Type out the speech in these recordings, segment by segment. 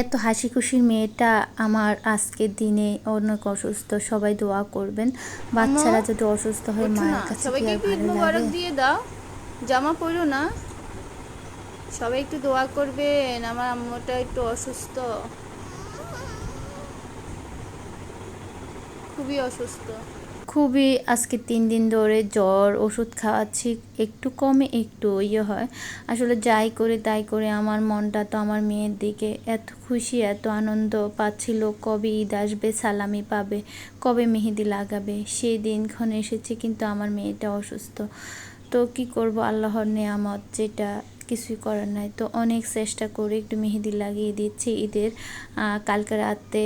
এত হাসি খুশির মেয়েটা আমার আজকের দিনে অনেক অসুস্থ সবাই দোয়া করবেন। বাচ্চারা যদি অসুস্থ হয় মায়ের কাছে সবাইকে একটু ঈদ মুবারক দিয়ে দাও। জামা পরো না। সবাই একটু দোয়া করবেন। আমার আম্মুটা একটু অসুস্থ। খুবই অসুস্থ। খুবই আজকে তিন দিন ধরে জ্বর, ওষুধ খাওয়াচ্ছি, একটু কমে একটু ইয়ে হয়। আসলে যাই করে তাই করে, আমার মনটা তো আমার মেয়ের দিকে এত খুশি, এত আনন্দ পাচ্ছিল কবে ঈদ আসবে, সালামি পাবে, কবে মেহেদি লাগাবে, সেই দিনক্ষণ এসেছে কিন্তু আমার মেয়েটা অসুস্থ। তো কি করব, আল্লাহর নেয়ামত যেটা কিছুই করার নাই। তো অনেক চেষ্টা করে একটু মেহেদি লাগিয়ে দিচ্ছি ঈদের। কালকে রাতে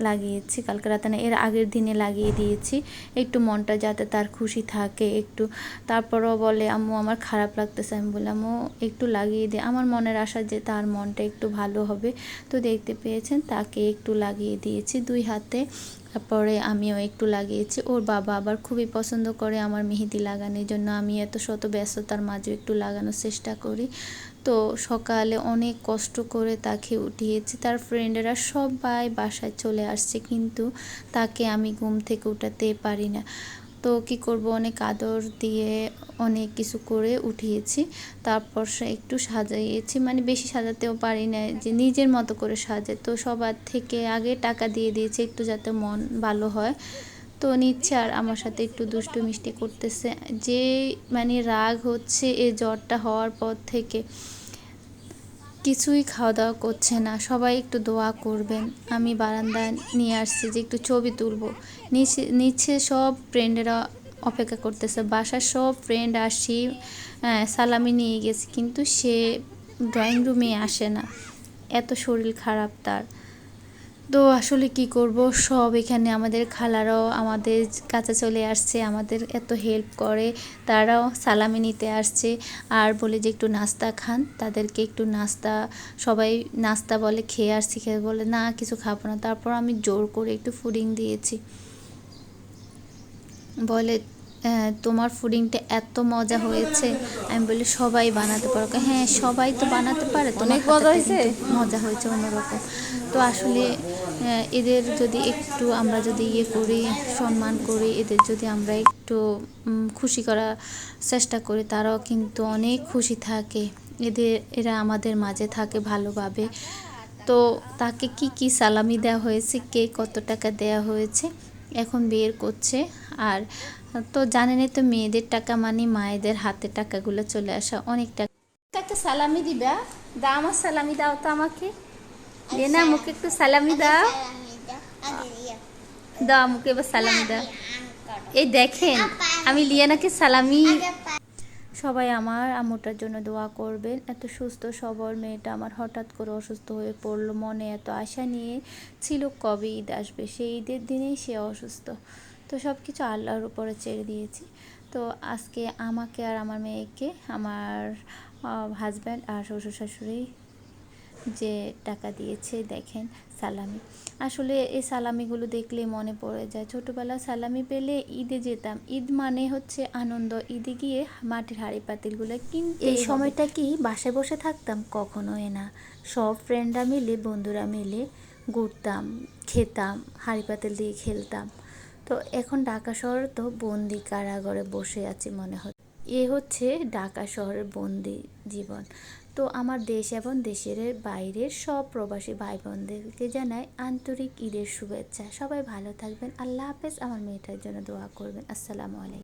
লাগিয়েছি, কালকে রাতে না, এর আগের দিনে লাগিয়ে দিয়েছি। একটু মনটা যাতে তার খুশি থাকে একটু। তারপরও বলে, আম্মু, আমার খারাপ লাগতেছে। আমি বললাম, আম্মু, একটু লাগিয়ে দে। আমার মনের আশা যে তার মনটা একটু ভালো হবে, তো দেখতে পেয়েছেন, তাকে একটু লাগিয়ে দিয়েছি দুই হাতে। তারপরে আমিও একটু লাগিয়েছি। ওর বাবা আবার খুবই পছন্দ করে আমার মেহেদি লাগানোর জন্য। আমি এত শত ব্যস্ততার মাঝে একটু লাগানোর চেষ্টা করি। তো সকালে অনেক কষ্ট করে তাকে উঠিয়েছি। তার ফ্রেন্ডেরা সবাই বাসায় চলে আসছে, কিন্তু তাকে আমি ঘুম থেকে উঠাতে পারি না। তো কি করব? অনেক আদর দিয়ে অনেক কিছু করে উঠিয়েছি। তারপর সে একটু সাজাইয়েছি মানে বেশি সাজাতেও পারি না, যে নিজের মতো করে সাজে। তো সবার থেকে আগে টাকা দিয়ে দিয়েছি একটু যাতে মন ভালো হয়। তো নিচ্ছে আর আমার সাথে একটু দুষ্টু মিষ্টি করতেছে। যে মানে রাগ হচ্ছে এই জ্বরটা হওয়ার পর থেকে। কিছুই খাওয়া দাওয়া করছে না। সবাই একটু দোয়া করবেন। আমি বারান্দায় নিয়ে আসছি যে একটু ছবি তুলবো। নিচে নিচে সব ফ্রেন্ডেরা অপেক্ষা করতেছে। বাসার সব ফ্রেন্ড আসি সালামি নিয়ে গেছি। কিন্তু সে ড্রয়িং রুমে আসে না। এত শরীর খারাপ তার। তো আসলে কি করব? সব এখানে আমাদের খালারাও আমাদের কাছে চলে আসছে আমাদের এত হেল্প করে। তারাও সালামি নিতে আসছে। আর বলে যে একটু নাস্তা খান তাদেরকে একটু নাস্তা সবাই নাস্তা বলে খেয়ে আসছি খেয়ে বলে না কিছু খাব না। তারপর আমি জোর করে একটু ফুডিং দিয়েছি। বলে "আহ, তোমার ফুডিংটা এত মজা হয়েছে। আমি বলি সবাই বানাতে পারো। হ্যাঁ সবাই তো বানাতে পারে। অনেক মজা হয়েছে? মজা হয়েছে অন্যরকম। তো আসলে এদের যদি একটু আমরা যদি ইয়ে করি সম্মান করি এদের যদি আমরা একটু খুশি করার চেষ্টা করি তারাও কিন্তু অনেক খুশি থাকে। এদের এরা আমাদের মাঝে থাকে ভালোভাবে। তো তাকে কি কি সালামি দেওয়া হয়েছে কে কত টাকা দেওয়া হয়েছে এখন বের করছে। আর তো জানেনই তো মেয়েদের টাকা মানে মায়েদের হাতে টাকাগুলো চলে আসা অনেক টাকা। একটা সালামি দিবা? দাও আমার সালামি দাও তো আমাকে। না মুখে একটু সালামি দাও। দাও মুখে এবার সালামি দাও। এই দেখেন আমি লিয়ানাকে সালামি সবাই আমার আম্মুটার জন্য দোয়া করবেন। এত সুস্থ, সবল মেয়েটা আমার হঠাৎ করে অসুস্থ হয়ে পড়ল। মনে এত আশা নিয়ে ছিল কবে ঈদ আসবে? সেই ঈদের দিনেই সে অসুস্থ। তো সব কিছু আল্লাহর উপরে ছেড়ে দিয়েছি। তো আজকে আমাকে আর আমার মেয়েকে, আমার হাজব্যান্ড আর শ্বশুর শাশুড়ি যে টাকা দিয়েছে দেখেন সালামি। আসলে এই সালামিগুলো দেখলে মনে পড়ে যায়। ছোটোবেলা সালামি পেলে ঈদে যেতাম। ঈদ মানে হচ্ছে আনন্দ। ঈদে গিয়ে মাটির হাঁড়ি পাতিলগুলো কিনতে এই সময়টা কি বাসায় বসে থাকতাম? কখনোই না। সব ফ্রেন্ডরা মিলে বন্ধুরা মিলে ঘুরতাম খেতাম হাড়ি পাতিল দিয়ে খেলতাম। তো এখন ঢাকা শহর তো বন্দি কারাগারে বসে আছি মনে হয়। এ হচ্ছে ঢাকা শহরের বন্দি জীবন। তো আমার দেশ এবং দেশের বাইরের সব প্রবাসী ভাই বোনদেরকে জানাই আন্তরিক ঈদের শুভেচ্ছা। সবাই ভালো থাকবেন। আল্লাহ হাফেজ। আমার মেয়েটার জন্য দোয়া করবেন। আসসালামু আলাইকুম।